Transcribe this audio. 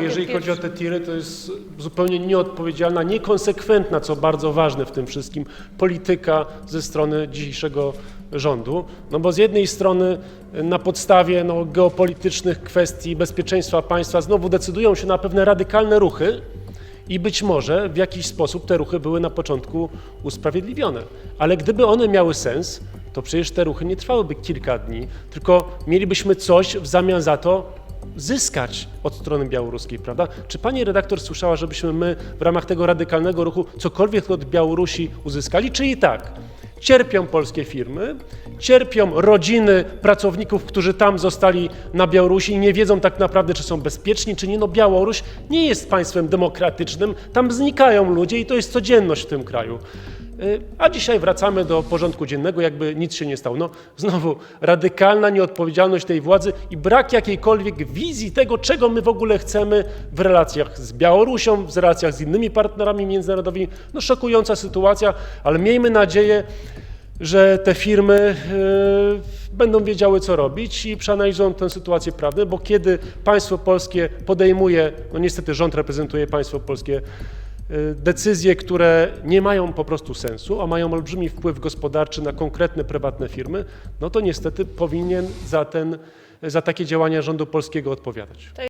Jeżeli chodzi o te tiry, to jest zupełnie nieodpowiedzialna, niekonsekwentna, co bardzo ważne w tym wszystkim, polityka ze strony dzisiejszego rządu. No bo z jednej strony y, na podstawie no, geopolitycznych kwestii bezpieczeństwa państwa znowu decydują się na pewne radykalne ruchy i być może w jakiś sposób te ruchy były na początku usprawiedliwione. Ale gdyby one miały sens, to przecież te ruchy nie trwałyby kilka dni, tylko mielibyśmy coś w zamian za to zyskać od strony białoruskiej, prawda? Czy pani redaktor słyszała, żebyśmy my w ramach tego radykalnego ruchu cokolwiek od Białorusi uzyskali, czy i tak? Cierpią polskie firmy, cierpią rodziny pracowników, którzy tam zostali na Białorusi i nie wiedzą tak naprawdę, czy są bezpieczni, czy nie. No Białoruś nie jest państwem demokratycznym, tam znikają ludzie i to jest codzienność w tym kraju. A dzisiaj wracamy do porządku dziennego, jakby nic się nie stało. No znowu radykalna nieodpowiedzialność tej władzy i brak jakiejkolwiek wizji tego, czego my w ogóle chcemy w relacjach z Białorusią, w relacjach z innymi partnerami międzynarodowymi. No szokująca sytuacja, ale miejmy nadzieję, że te firmy y, będą wiedziały, co robić i przeanalizują tę sytuację prawdę, bo kiedy państwo polskie podejmuje, no niestety rząd reprezentuje państwo polskie, decyzje, które nie mają po prostu sensu, a mają olbrzymi wpływ gospodarczy na konkretne prywatne firmy, no to niestety powinien za, ten, za takie działania rządu polskiego odpowiadać.